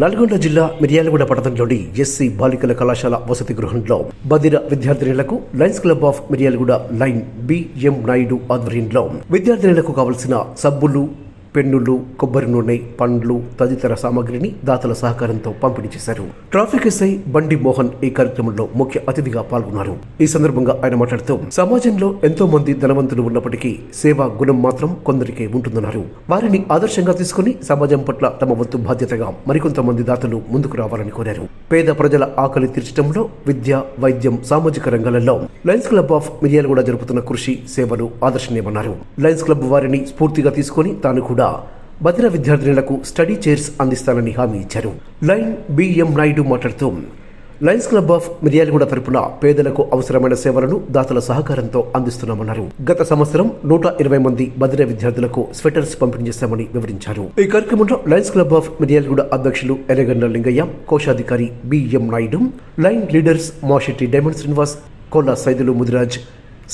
నల్గొండ జిల్లా మిర్యాలగూడ పట్టణంలోని ఎస్సీ బాలికల కళాశాల వసతి గృహంలో బదిర విద్యార్థినులకు Lions club of Miryalaguda Lion B M ఆధ్వర్యంలో విద్యార్థినులకు కావలసిన సబ్బులు పెన్నులు కొబ్బరి నూనె పండ్లు తదితర సామాగ్రిని దాతల సహకారంతో పంపిణీ చేశారు. ట్రాఫిక్ ఎస్ఐ బండి మోహన్ ఈ కార్యక్రమంలో ముఖ్య అతిథిగా పాల్గొన్నారు. ఈ సందర్భంగా ఆయన మాట్లాడుతూ సమాజంలో ఎంతో మంది ధనవంతులు ఉన్నప్పటికీ సేవా గుణం మాత్రం కొందరికే ఉంటుందన్నారు. వారిని ఆదర్శంగా తీసుకుని సమాజం పట్ల తమ వంతు బాధ్యతగా మరికొంతమంది దాతలు ముందుకు రావాలని కోరారు. పేద ప్రజల ఆకలి తీర్చడంలో విద్య వైద్యం సామాజిక రంగాలలో లయన్స్ క్లబ్ ఆఫ్ మిర్యాలగూడ జరుపుతున్న కృషి సేవలు ఆదర్శనీయమన్నారు. లయన్స్ క్లబ్ వారిని స్ఫూర్తిగా తీసుకొని తాను కూడా బదిర విద్యార్థినులకు స్టడీ చైర్స్ అందిస్తానని హామీ ఇచ్చారు. లైన్ బిఎం నాయుడు మాట్లాడుతూ లయన్స్ క్లబ్ ఆఫ్ మిర్యాలగూడ తరపున పేదలకు అవసరమైన సేవలను దాతల సహకారంతో అందిస్తున్నామన్నారు. గత సంవత్సరం నూట ఇరవై మంది బదిర విద్యార్థులకు స్వెటర్స్ పంపిణీ చేశామని వివరించారు. ఈ కార్యక్రమంలో లయన్స్ క్లబ్ ఆఫ్ మిర్యాలగూడ అధ్యక్షులు ఎర్రగండ్ల లింగయ్య కోశాధికారి BM Naidu line leaders Mashetti Diamond Srinivas Kola Saidulu Mudiraj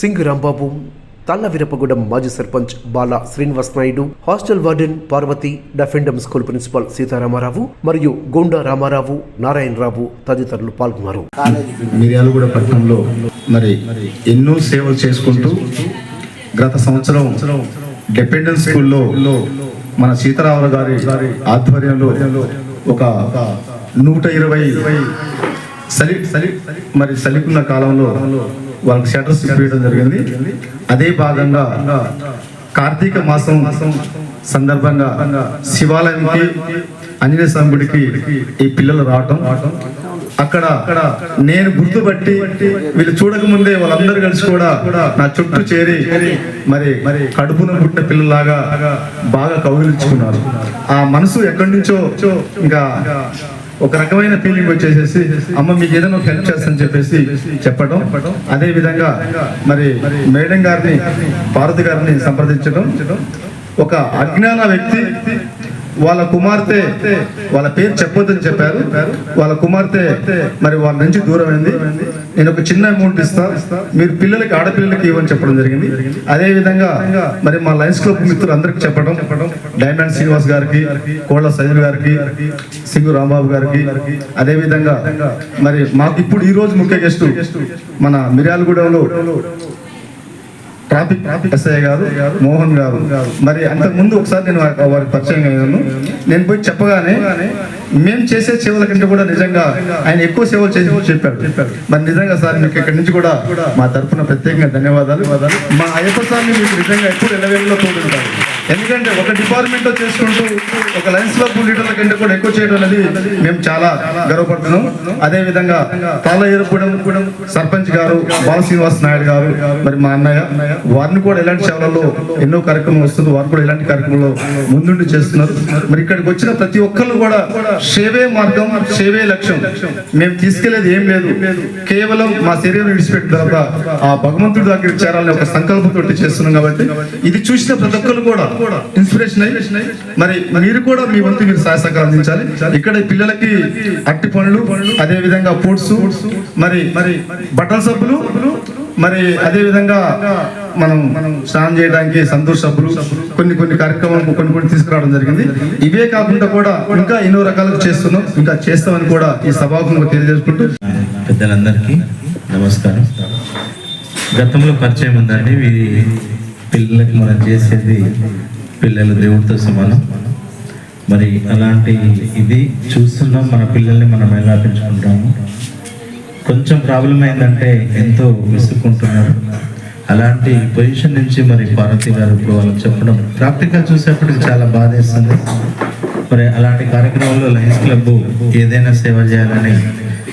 Singh Rambabu Talla మాజీ సర్పంచ్ బాల శ్రీనివాస్ నాయుడు హాస్టల్ వార్డెన్ పార్వతి డఫెండమ్ స్కూల్ ప్రిన్సిపాల్ సీతారామారావు మరియు గోండా రామారావు నారాయణరావు తదితరులు పాల్గొన్నారు. మిర్యాలగూడ పట్టణంలో మరి ఎన్నో సేవలు చేసుకుంటూ గత సంవత్సరం డిపెండెన్స్ స్కూల్లో మన సీతారామరావు గారి ఆధ్వర్యంలో ఒక నూట ఇరవై సలి సలి మరి సలికున్న కాలంలో వాళ్ళకి షటర్స్ ఇవ్వడం జరిగింది. అదే భాగంగా కార్తీక మాసం సందర్భంగా శివాలయంకి ఆంజనేయ స్వామి గుడికి ఈ పిల్లలు రావటం. అక్కడ నేను గుర్తుపట్టి వీళ్ళు చూడక ముందే వాళ్ళందరూ కలిసి కూడా నా చుట్టూ చేరి మరి మరి కడుపున పుట్టిన పిల్లలాగా బాగా కౌగిలించుకున్నారు. ఆ మనసు ఎక్కడి నుంచో ఇంకా ఒక రకమైన ఫీలింగ్ వచ్చేసేసి అమ్మ మీకు ఏదైనా హెల్ప్ చేస్తానని చెప్పేసి చెప్పడం. అదే విధంగా మరి మేడం గారిని పార్వతి గారిని సంప్రదించడం. ఒక అజ్ఞాన వ్యక్తి వాళ్ళ కుమార్తె వాళ్ళ పేరు చెప్పొద్దని చెప్పారు. వాళ్ళ కుమార్తె మరి వాళ్ళ నుంచి దూరం అయింది. నేను ఒక చిన్న అమౌంట్ ఇస్తా. మీరు పిల్లలకి ఆడపిల్లలకి ఇవ్వని చెప్పడం జరిగింది. అదే విధంగా మరి మా లయన్స్ క్లబ్ మిత్రులు అందరికి చెప్పడం. డైమండ్ శ్రీనివాస్ గారికి కోళ్ళ సైదుల్ గారికి సింగు రాంబాబు గారికి. అదే విధంగా మరి మాకు ఇప్పుడు ఈ రోజు ముఖ్య గెస్ట్ మన మిర్యాలగూడెంలో ట్రాఫిక్ ఎస్ఐ గారు మోహన్ గారు మరి అంతకు ముందు ఒకసారి నేను వా- వారికి పరిచయం అయ్యాను. నేను పోయి చెప్పగానే మేము చేసే సేవల కంటే కూడా నిజంగా ఆయన ఎక్కువ సేవలు చేసి చెప్పారు. మరి నిజంగా సార్ మీకు ఇక్కడి నుంచి కూడా మా తరఫున ప్రత్యేకంగా ధన్యవాదాలు. మా అయ్యప్ప సార్ మీకు నిజంగా ఎప్పుడు ఎల్లవేళలో తోడుంటారు. ఎందుకంటే ఒక డిపార్ట్మెంట్ చేసుకుంటూ ఒక లైన్స్లో లీటర్ల కంటే కూడా ఎక్కువ చేయడం అనేది మేము చాలా గర్వపడుతున్నాం. అదే విధంగా తాళ ఏరుపూడెం సర్పంచ్ గారు బాలశ్రీనివాస్ నాయుడు గారు మరి మా అన్నయ్య వారిని కూడా ఇలాంటి సేవలలో ఎన్నో కార్యక్రమం వస్తుంది. వారు కూడా ఇలాంటి కార్యక్రమంలో ముందుండి చేస్తున్నారు. మరి ఇక్కడికి వచ్చిన ప్రతి ఒక్కళ్ళు కూడా సేవే మార్గం సేవే లక్ష్యం. మేము తీసుకెళ్ళేది ఏం లేదు. కేవలం మా శరీరం విడిచిపెట్టిన తర్వాత ఆ భగవంతుడి దగ్గర చేరాలని ఒక సంకల్పంతో చేస్తున్నాం కాబట్టి ఇది చూసిన ప్రతి ఒక్కరు కూడా ఇన్స్పిరేషన్ అయ్యి మరి మీరు కూడా మీ వంతు మీరు సహాయ సహకారం అందించాలి. ఇక్కడ పిల్లలకి అట్టి పనులు అదే విధంగా ఫుడ్స్ మరి మరి బట్టల సబ్బులు మరి అదే విధంగా మనం మనం స్నానం చేయడానికి సంతోష సభ్యులు కొన్ని కొన్ని కార్యక్రమాలు కొన్ని కొన్ని తీసుకురావడం జరిగింది. ఇవే కాకుండా కూడా ఇంకా ఎన్నో రకాలుగా చేస్తున్నాం. ఇంకా చేస్తామని కూడా ఈ సభాముఖంగా తెలియజేసుకుంటూ పెద్దలందరికీ నమస్కారం. గతంలో పరిచయం ఉందండి. పిల్లలకి మనం చేసేది పిల్లలు దేవుడితో సమానం. మరి అలాంటి ఇది చూస్తున్నాం మన పిల్లల్ని మనం ఎలా పెంచుకుంటాము. కొంచెం ప్రాబ్లం అయిందంటే ఎంతో విసుక్కుంటున్నారు. అలాంటి పొజిషన్ నుంచి మరి పార్వతి గారు ఇప్పుడు వాళ్ళకి చెప్పడం ప్రాక్టికల్ చూసేప్పటికి చాలా బాధేస్తుంది. మరి అలాంటి కార్యక్రమంలో లయన్స్ క్లబ్ ఏదైనా సేవ చేయాలని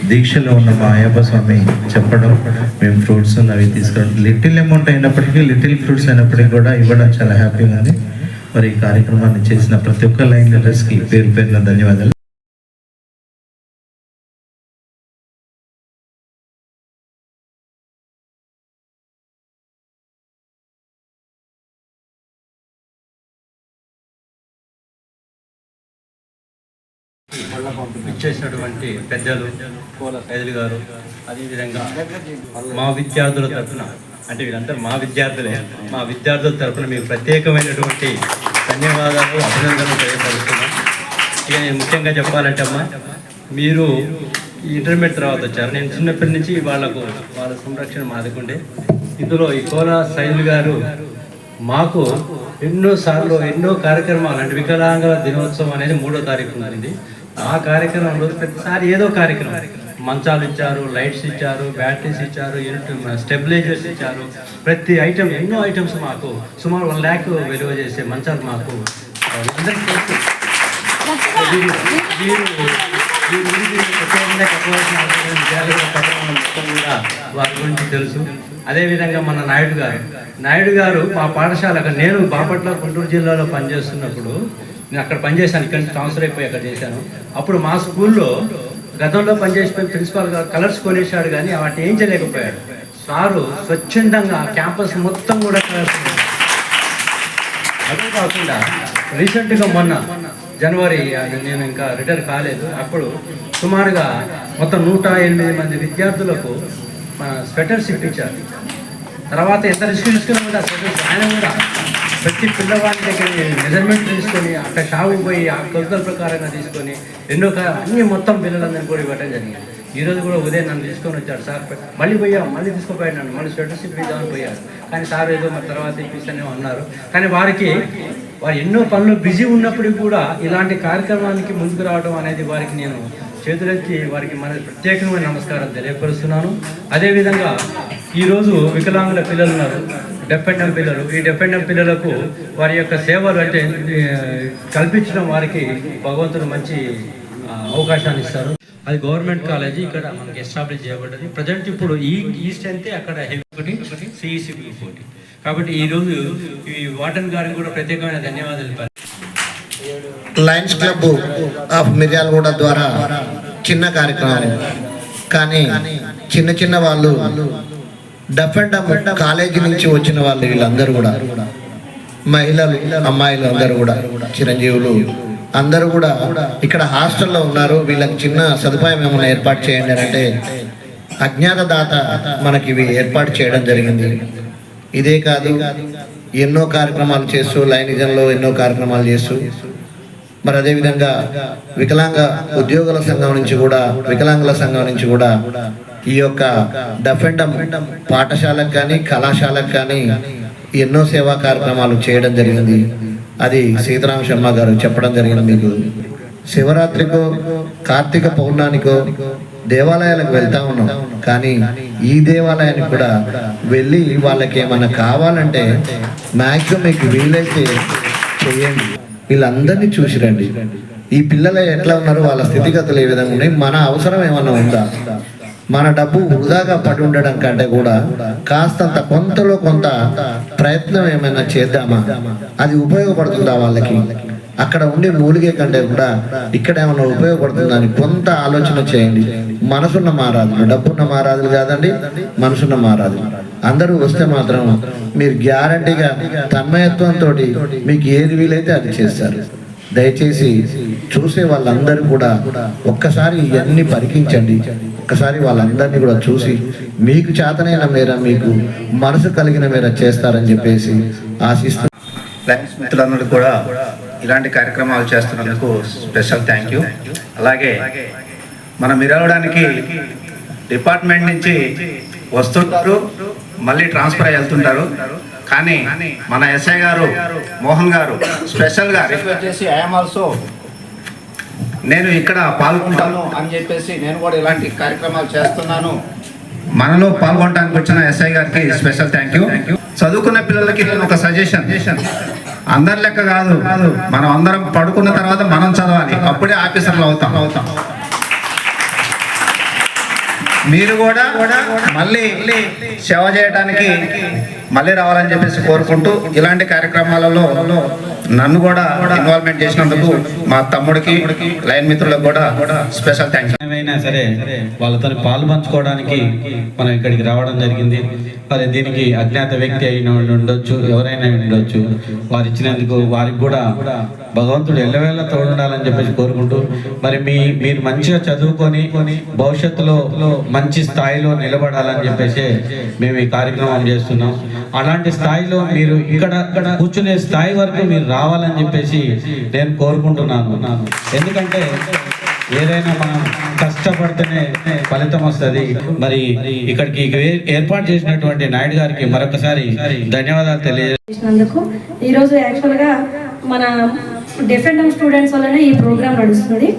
దీక్షలో ఉన్న మా అయ్యప్ప స్వామి చెప్పడం మేము ఫ్రూట్స్ అవి తీసుకురావడం. లిటిల్ అమౌంట్ అయినప్పటికీ లిటిల్ ఫ్రూట్స్ అయినప్పటికీ కూడా ఇవ్వడం చాలా హ్యాపీగా ఉంది మరి ఈ కార్యక్రమాన్ని చేసిన ప్రతి ఒక్క లైన్ లీడర్స్కి పేరు పేరున ధన్యవాదాలు. ఇచ్చేసినటువంటి పెద్దలు కోల సైదులు గారు అదేవిధంగా మా విద్యార్థుల తరఫున అంటే వీరంతా మా విద్యార్థులే మా విద్యార్థుల తరఫున మీకు ప్రత్యేకమైనటువంటి ధన్యవాదాలు అభినందనలు తెలియపరుస్తున్నాం. ఇక నేను ముఖ్యంగా చెప్పాలంటే అమ్మా మీరు ఇంటర్మీడియట్ తర్వాత వచ్చారు. నేను చిన్నప్పటి నుంచి వాళ్ళకు వాళ్ళ సంరక్షణ మాదుకుండే ఇందులో ఈ కోలా శైలు గారు మాకు ఎన్నో సార్లు ఎన్నో కార్యక్రమాలు అంటే వికలాంగుల దినోత్సవం అనేది మూడో తారీఖు ఉంది ఆ కార్యక్రమం రోజు ప్రతిసారి ఏదో కార్యక్రమం. మంచాలు ఇచ్చారు లైట్స్ ఇచ్చారు బ్యాటరీస్ ఇచ్చారు యూనిట్ స్టెబిలైజర్స్ ఇచ్చారు. ప్రతి ఐటమ్ ఎన్నో ఐటమ్స్ మాకు సుమారు వన్ ల్యాక్ విలువ చేసే మంచాలు మాకు అందరికీ తెలుసు. కూడా వారి గురించి తెలుసు. అదేవిధంగా మన నాయుడు గారు. నాయుడు గారు మా పాఠశాల నేను బాపట్ల గుంటూరు జిల్లాలో పనిచేస్తున్నప్పుడు నేను అక్కడ పనిచేశాను ఇక్కడ నుంచి ట్రాన్స్ఫర్ అయిపోయి అక్కడ చేశాను. అప్పుడు మా స్కూల్లో గతంలో పనిచేసిపోయి ప్రిన్సిపాల్ గారు కలర్స్ కొనేశాడు కానీ వాటి ఏం చేయలేకపోయాడు. సారు స్వచ్ఛందంగా క్యాంపస్ మొత్తం కూడా కలర్స్ అదే కాకుండా రీసెంట్గా మొన్న జనవరి నేను ఇంకా రిటైర్ కాలేదు. అప్పుడు సుమారుగా మొత్తం నూట ఎనిమిది మంది విద్యార్థులకు మన స్వెటర్స్ ఇప్పించారు. తర్వాత ఎంత రిస్క్ తీసుకున్నా కూడా స్వెటర్స్ ఆయన కూడా ప్రతి పిల్లవాడి దగ్గర మెజర్మెంట్ తీసుకొని అక్కడ షాపు పోయి ఆ కొలతల ప్రకారంగా తీసుకొని ఎన్నో అన్ని మొత్తం పిల్లలందరినీ కూడా ఇవ్వడం జరిగింది. ఈ రోజు కూడా ఉదయం నన్ను తీసుకొని వచ్చాడు సార్. మళ్ళీ పోయాం మళ్ళీ తీసుకుపోయాడు నన్ను. మళ్ళీ స్వెటర్స్ ఇప్పిద్దామని పోయారు కానీ సార్ ఏదో మరి తర్వాత ఇప్పిస్తానే అన్నారు. కానీ వారికి వారు ఎన్నో పనులు బిజీ ఉన్నప్పటికీ కూడా ఇలాంటి కార్యక్రమానికి ముందుకు రావడం అనేది వారికి నేను చేతులెత్తి వారికి మన ప్రత్యేకమైన నమస్కారం తెలియపరుస్తున్నాను. అదేవిధంగా ఈరోజు వికలాంగుల పిల్లలు ఉన్నారు డెఫెండం పిల్లలు. ఈ డెఫెండం పిల్లలకు వారి యొక్క సేవలు అంటే కల్పించడం వారికి భగవంతుడు మంచి అవకాశాన్ని ఇస్తారు. అది గవర్నమెంట్ కాలేజీ ఇక్కడ మనకి ఎస్టాబ్లిష్ చేయబడ్డది. ప్రజెంట్ ఇప్పుడు ఈ ఈ స్ట్రెంతే అక్కడ హెవీ ఒకటి సిఈసిబి ఒకటి కాబట్టి ఈ రోజు ఈ వాటన్ గారికి కూడా ప్రత్యేకమైన ధన్యవాదాలు తెలిపారు లయన్స్ క్లబ్ ఆఫ్ మిర్యాలగూడ ద్వారా చిన్న కార్యక్రమం కానీ చిన్న చిన్న వాళ్ళు డఫ్ అండ్ డమ్ కాలేజీ నుంచి వచ్చిన వాళ్ళు వీళ్ళందరూ కూడా. మహిళలు అమ్మాయిలు అందరూ కూడా చిరంజీవులు అందరూ కూడా ఇక్కడ హాస్టల్లో ఉన్నారు. వీళ్ళకి చిన్న సదుపాయం ఏమైనా ఏర్పాటు చేయండి అని అంటే అజ్ఞాత దాత మనకి ఇవి ఏర్పాటు చేయడం జరిగింది. ఇదే కాదు ఎన్నో కార్యక్రమాలు చేస్తూ లైనిజంలో ఎన్నో కార్యక్రమాలు చేస్తూ మరి అదేవిధంగా వికలాంగ ఉద్యోగుల సంఘం నుంచి కూడా వికలాంగుల సంఘం నుంచి కూడా ఈ యొక్క డఫెండం పాఠశాలకు కానీ కళాశాలకు కానీ ఎన్నో సేవా కార్యక్రమాలు చేయడం జరిగింది. అది సీతారామ శర్మ గారు చెప్పడం జరిగింది మీకు. శివరాత్రికో కార్తీక పౌర్ణానికో దేవాలయాలకు వెళ్తా ఉన్నాం. కానీ ఈ దేవాలయానికి కూడా వెళ్ళి వాళ్ళకి ఏమైనా కావాలంటే మ్యాక్సిమం మీకు వీలైతే చేయండి. వీళ్ళందరినీ చూసిరండి ఈ పిల్లలు ఎట్లా ఉన్నారు వాళ్ళ స్థితిగతులు ఏ విధంగా ఉన్నాయి మన అవసరం ఏమన్నా ఉందా? మన డబ్బు వృధాగా పడి ఉండడం కంటే కూడా కాస్తంత కొంతలో కొంత ప్రయత్నం ఏమైనా చేద్దామా? అది ఉపయోగపడుతుందా వాళ్ళకి? అక్కడ ఉండే మూలిగే కంటే కూడా ఇక్కడ ఏమైనా ఉపయోగపడుతుందా అని కొంత ఆలోచన చేయండి. మనసున్న మారాదులు డబ్బున్న మారాదులు కాదండి మనసున్న మారాదు అందరూ వస్తే మాత్రం మీరు గ్యారంటీగా తన్మయత్వంతో మీకు ఏది వీలైతే అది చేస్తారు. దయచేసి చూసే వాళ్ళందరూ కూడా ఒక్కసారి ఇవన్నీ పరికించండి. ఒక్కసారి వాళ్ళందరినీ కూడా చూసి మీకు చేతనైన మేర మీకు మనసు కలిగిన మేర చేస్తారని చెప్పేసి ఆశిస్తూ లయన్స్ మిత్రులందరూ కూడా ఇలాంటి కార్యక్రమాలు చేస్తున్నందుకు స్పెషల్ థ్యాంక్ యూ. అలాగే మనం మిరవడానికి డిపార్ట్మెంట్ నుంచి వస్తుంటారు మళ్ళీ ట్రాన్స్ఫర్ అయ్యి వెళ్తుంటారు. కానీ మన ఎస్ఐ గారు మోహన్ గారు స్పెషల్గా రిక్వెస్ట్ చేసి ఐఎమ్ ఆల్సో నేను ఇక్కడ పాల్గొంటాను. అని చెప్పేసి నేను కూడా ఇలాంటి కార్యక్రమాలు చేస్తున్నాను. మనలో పాల్గొనడానికి వచ్చిన ఎస్ఐ గారికి స్పెషల్ థ్యాంక్ యూ. చదువుకున్న పిల్లలకి నేను ఒక సజెషన్. అందరి లెక్క కాదు మనం అందరం పడుకున్న తర్వాత మనం చదవాలి. అప్పుడే ఆఫీసర్లు అవుతాం. అవుతాం. మీరు కూడా మళ్ళీ సేవ చేయడానికి మళ్ళీ రావాలని చెప్పేసి కోరుకుంటూ ఇలాంటి కార్యక్రమాలలో నన్ను కూడా ఇన్వాల్వ్మెంట్ చేసినందుకు మా తమ్ముడికి లైన్ మిత్రులకు కూడా స్పెషల్ థ్యాంక్స్ ఏమైనా సరే వాళ్ళతో పాలు పంచుకోవడానికి మనం ఇక్కడికి రావడం జరిగింది. మరి దీనికి అజ్ఞాత వ్యక్తి అయిన ఉండొచ్చు ఎవరైనా ఉండొచ్చు. వారు ఇచ్చినందుకు వారికి కూడా భగవంతుడు ఎల్లవేళ తోడుండాలని చెప్పేసి కోరుకుంటూ మరి మీ మీరు మంచిగా చదువుకొని భవిష్యత్తులో మంచి స్థాయిలో నిలబడాలని చెప్పేసి మేము ఈ కార్యక్రమం చేస్తున్నాం. అలాంటి స్థాయిలో మీరు ఇక్కడ కూర్చునే స్థాయి వరకు మీరు రావాలని చెప్పేసి నేను కోరుకుంటున్నాను. ఎందుకంటే ఏదైనా మనం కష్టపడితేనే ఫలితం వస్తుంది. మరి ఇక్కడికి ఏర్పాటు చేసినటువంటి నాయుడు గారికి మరొకసారి ధన్యవాదాలు తెలియజేసినందుకు ఈరోజు యాక్చువల్గా మన డిఫరెంట్ స్టూడెంట్స్ వల్లనే ఈ ప్రోగ్రామ్ నడుస్తుంది.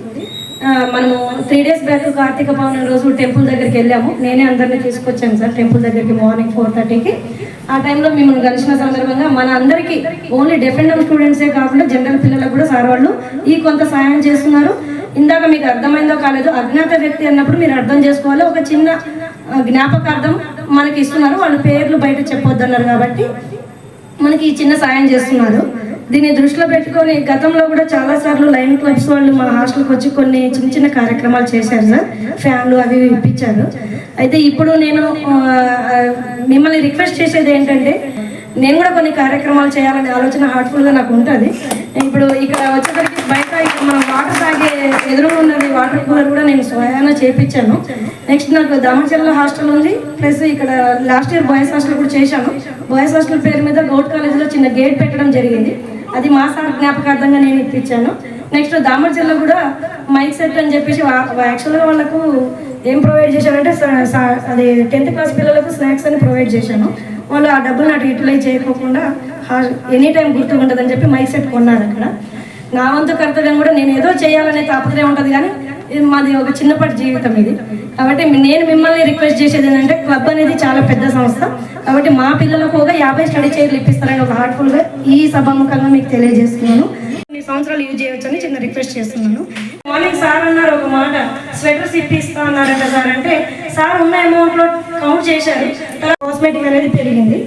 మనము three days back Karthika Pournami రోజు టెంపుల్ దగ్గరికి వెళ్ళాము. నేనే అందరినీ తీసుకొచ్చాను సార్ టెంపుల్ దగ్గరికి మార్నింగ్ ఫోర్ థర్టీకి ఆ టైంలో మిమ్మల్ని కలిసిన సందర్భంగా మన అందరికీ ఓన్లీ డిఫరెంట్ స్టూడెంట్సే కాకుండా జనరల్ పిల్లలకు కూడా సార్ వాళ్ళు ఈ కొంత సహాయం చేస్తున్నారు. ఇందాక మీకు అర్థమైందో కాలేదు అజ్ఞాత వ్యక్తి అన్నప్పుడు మీరు అర్థం చేసుకోవాలి. ఒక చిన్న జ్ఞాపకార్థం మనకి ఇస్తున్నారు. వాళ్ళ పేర్లు బయట చెప్పొద్దన్నారు కాబట్టి మనకి ఈ చిన్న సాయం చేస్తున్నారు. దీన్ని దృష్టిలో పెట్టుకొని గతంలో కూడా చాలా సార్లు లైన్ క్లబ్స్ వాళ్ళు మా హాస్టల్కి వచ్చి కొన్ని చిన్న చిన్న కార్యక్రమాలు చేశారు సార్. ఫ్యాన్లు అవి ఇవి ఇప్పించారు. అయితే ఇప్పుడు నేను మిమ్మల్ని రిక్వెస్ట్ చేసేది ఏంటంటే నేను కూడా కొన్ని కార్యక్రమాలు చేయాలనే ఆలోచన హార్ట్ఫుల్గా నాకు ఉంటుంది. ఇప్పుడు ఇక్కడ వచ్చేసరికి బయట మనం వాటర్ తాగే ఎదురుగా ఉన్నది వాటర్ కూలర్ కూడా నేను స్వయాన చేపించాను. నెక్స్ట్ నాకు దామచర్ల హాస్టల్ ఉంది. ప్లస్ ఇక్కడ లాస్ట్ ఇయర్ బాయ్స్ హాస్టల్ కూడా చేశాను. బాయ్స్ హాస్టల్ పేరు మీద గౌట్ కాలేజ్లో చిన్న గేట్ పెట్టడం జరిగింది. అది మా సార్ జ్ఞాపకార్థంగా నేను ఇప్పించాను. నెక్స్ట్ దామర్జల్లో కూడా మైక్ సెట్ అని చెప్పేసి యాక్చువల్గా వాళ్ళకు ఏం ప్రొవైడ్ చేశారంటే అది టెన్త్ క్లాస్ పిల్లలకు స్నాక్స్ అని ప్రొవైడ్ చేశాను. వాళ్ళు ఆ డబ్బులు నాకు యూటిలైజ్ చేయకోకుండా ఎనీ టైం గుర్తు ఉంటుందని చెప్పి మైక్ సెట్ కొన్నారు అక్కడ. నా వంతు కర్తవ్యం కూడా నేను ఏదో చేయాలనే తాపత్రయం ఉంటుంది కానీ ఇది మాది ఒక చిన్నపాటి జీవితం ఇది. కాబట్టి నేను మిమ్మల్ని రిక్వెస్ట్ చేసేది ఏంటంటే క్లబ్ అనేది చాలా పెద్ద సంస్థ. కాబట్టి మా పిల్లలకు ఒక యాభై స్టడీ చైర్లు ఇప్పిస్తారని ఒక హార్ట్ఫుల్గా ఈ సభాముఖంగా మీకు తెలియజేస్తున్నాను. కొన్ని సంవత్సరాలు యూజ్ చేయొచ్చని చిన్న రిక్వెస్ట్ చేస్తున్నాను. మార్నింగ్ సార్ అన్నారు ఒక మాట. స్వెటర్స్ ఇప్పిస్తా అన్నారంట సార్. అంటే సార్ ఉన్న అమౌంట్లో కౌంట్ చేశారు. తర్వాత కాస్మెటిక్ అనేది పెరిగింది.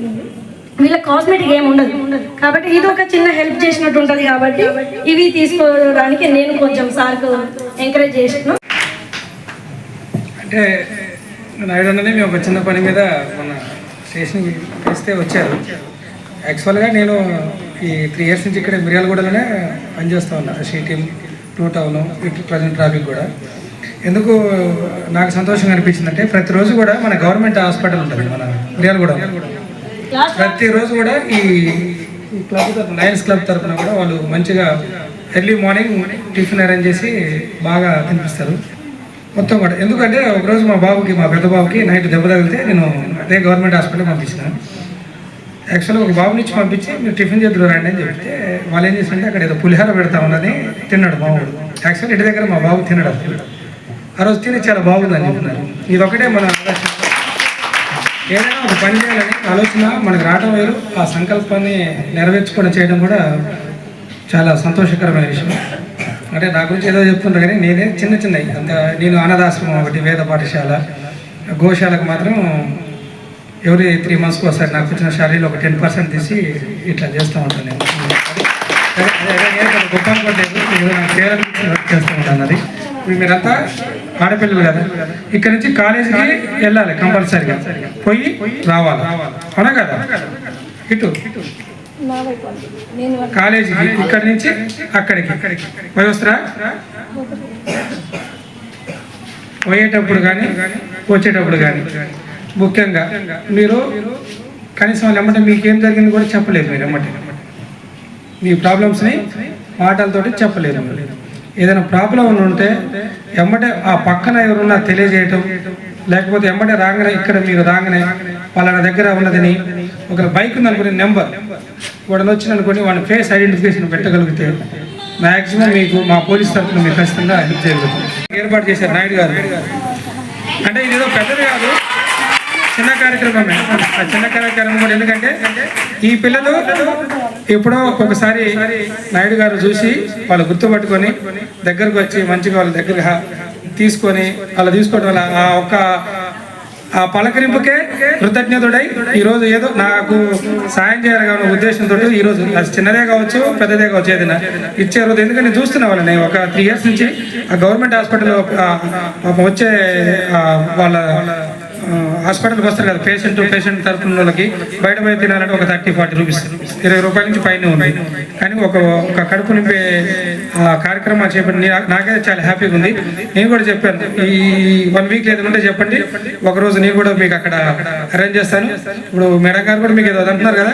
వీళ్ళ కాస్మెటిక్ ఏమి ఉండదు. కాబట్టి ఇది ఒక చిన్న హెల్ప్ చేసినట్టు ఉంటుంది కాబట్టి ఇవి తీసుకోవడానికి నేను కొంచెం సార్కు ఎంకరేజ్ చేసిన అంటే నాయుడు అన్నది మేము ఒక చిన్న పని మీద మన స్టేషన్కి కలిస్తే వచ్చారు. యాక్చువల్గా నేను ఈ త్రీ ఇయర్స్ నుంచి ఇక్కడ మిర్యాలగూడలోనే పనిచేస్తూ ఉన్నా. షీ టూ టౌన్ ఇటు ప్రజెంట్ ట్రాఫిక్ కూడా. ఎందుకు నాకు సంతోషంగా అనిపించిందంటే ప్రతిరోజు కూడా మన గవర్నమెంట్ హాస్పిటల్ ఉంటుంది మన మిర్యాలగూడ ప్రతిరోజు కూడా ఈ క్లబ్ తరఫున లయన్స్ క్లబ్ తరఫున కూడా వాళ్ళు మంచిగా ఎర్లీ మార్నింగ్ టిఫిన్ అరేంజ్ చేసి బాగా తినిపిస్తారు. మొత్తం కూడా. ఎందుకంటే ఒకరోజు మా బాబుకి మా పెద్ద బాబుకి నైట్ దెబ్బ తగిలితే నేను అదే గవర్నమెంట్ హాస్పిటల్ పంపించిన. యాక్చువల్గా ఒక బాబుని నుంచి పంపించి మీరు టిఫిన్ చేతులు రండి అని చెప్తే వాళ్ళు ఏం చేసింటే అక్కడ ఏదో పులిహార పెడతా ఉన్నది తిన్నాడు మామూడు యాక్చువల్గా యాక్చువల్ ఇంటి దగ్గర మా బాబు తిన్నాడు అసలు. ఆ రోజు తిని చాలా బాగుందని చెప్తున్నారు ఇది ఒకటే మన ఆలోచన ఏదైనా ఒక పని చేయాలని ఆలోచన మనకు రావడం వేరు ఆ సంకల్పాన్ని నెరవేర్చుకొని చేయడం కూడా చాలా సంతోషకరమైన విషయం అంటే నా గురించి ఏదో చెప్తుంటా కానీ నేనే చిన్న చిన్న అంత నేను అనాథాశ్రమం ఒకటి వేద పాఠశాల గోశాలకు మాత్రం ఎవరి త్రీ మంత్స్కి ఒకసారి నాకు వచ్చిన శారీలో ఒక టెన్ పర్సెంట్ తీసి ఇట్లా చేస్తూ ఉంటాను నేను గొప్ప అనుకోవట్లేదు నాకు చేయాలనిపించిన మీరంతా ఆడపిల్లలు కదా? ఇక్కడ నుంచి కాలేజీకి వెళ్ళాలి కంపల్సరీగా. పోయి రావాలి. అవునా కదా? ఇటు. కాలేజీకి ఇక్కడి నుంచి అక్కడికి. పోయి వస్తారా? పోయేటప్పుడు కానీ వచ్చేటప్పుడు కానీ. ముఖ్యంగా మీరు కనీసం లేమంటే మీకు ఏం జరిగింది కూడా చెప్పలేదు మీరు ఎమ్మటే మీ ప్రాబ్లమ్స్ని మాటలతోటి చెప్పలేదు మీరు. ఏదైనా ప్రాబ్లం ఉంటే ఎమ్మటే ఆ పక్కన ఎవరున్నా తెలియజేయటం లేకపోతే ఎమ్మటే రాగానే ఇక్కడ మీరు రాగానే వాళ్ళ దగ్గర ఉన్నదని ఒక బైక్ ఉందనుకునే నెంబర్ వాడిని వచ్చిన అనుకోని వాడి ఫేస్ ఐడెంటిఫికేషన్ పెట్టగలిగితే మ్యాక్సిమం మీకు మా పోలీస్ తరఫున మీకు ఖచ్చితంగా హెల్ప్ చేయగలుగుతాం ఏర్పాటు చేశారు నాయుడు గారు. అంటే ఇది ఏదో పెద్దది కాదు. చిన్న కార్యక్రమమే. ఆ చిన్న కార్యక్రమం కూడా ఎందుకంటే ఈ పిల్లలు ఎప్పుడో ఒకసారి నాయుడు గారు చూసి వాళ్ళు గుర్తుపట్టుకొని దగ్గరకు వచ్చి మంచిగా వాళ్ళ దగ్గరగా తీసుకొని అలా తీసుకోవడం వల్ల ఆ ఒక్క ఆ పలకరింపుకే కృతజ్ఞతుడై ఈరోజు ఏదో నాకు సాయం చేయాలి ఉద్దేశంతో ఈరోజు అది చిన్నదే కావచ్చు పెద్దదే కావచ్చు ఏదైనా ఇచ్చే రోజు. ఎందుకంటే నేను చూస్తున్నా వాళ్ళని. ఒక త్రీ ఇయర్స్ నుంచి ఆ గవర్నమెంట్ హాస్పిటల్ వచ్చే వాళ్ళ హాస్పిటల్కి వస్తారు కదా పేషెంట్ పేషెంట్ తరఫున వాళ్ళకి బయట పోయి తినాలంటే ఒక థర్టీ ఫార్టీ రూపీస్ ఇరవై రూపాయల నుంచి పైన ఉంది. కానీ ఒక ఒక కడుపు నింపే ఆ, కార్యక్రమాలు చేపట్టి నాకైతే చాలా హ్యాపీగా ఉంది. నేను కూడా చెప్పాను ఈ వన్ వీక్ ఏదైనా ఉంటే చెప్పండి. ఒక రోజు నేను కూడా మీకు అక్కడ అరేంజ్ చేస్తాను. ఇప్పుడు మేడం గారు కూడా మీకు ఏదో అంటున్నారు కదా.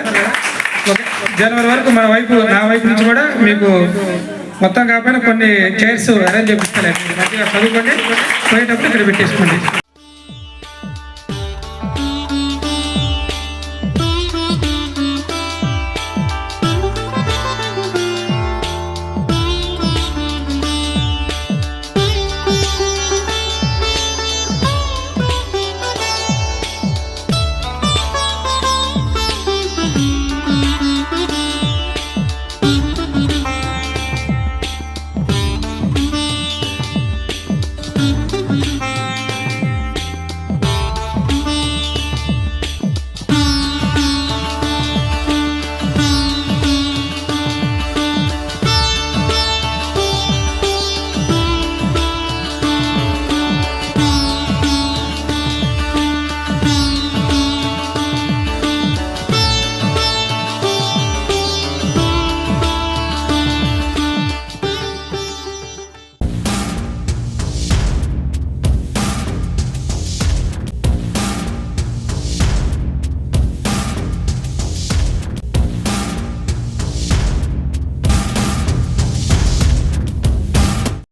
ఓకే. జనవరి వరకు మన వైపు నా వైపు నుంచి కూడా మీకు మొత్తం కాకపోయినా కొన్ని చైర్స్ అరేంజ్ చేపిస్తాను. మంచిగా చదువుకోండి. పోయేటప్పుడు ఇక్కడ పెట్టేసుకోండి.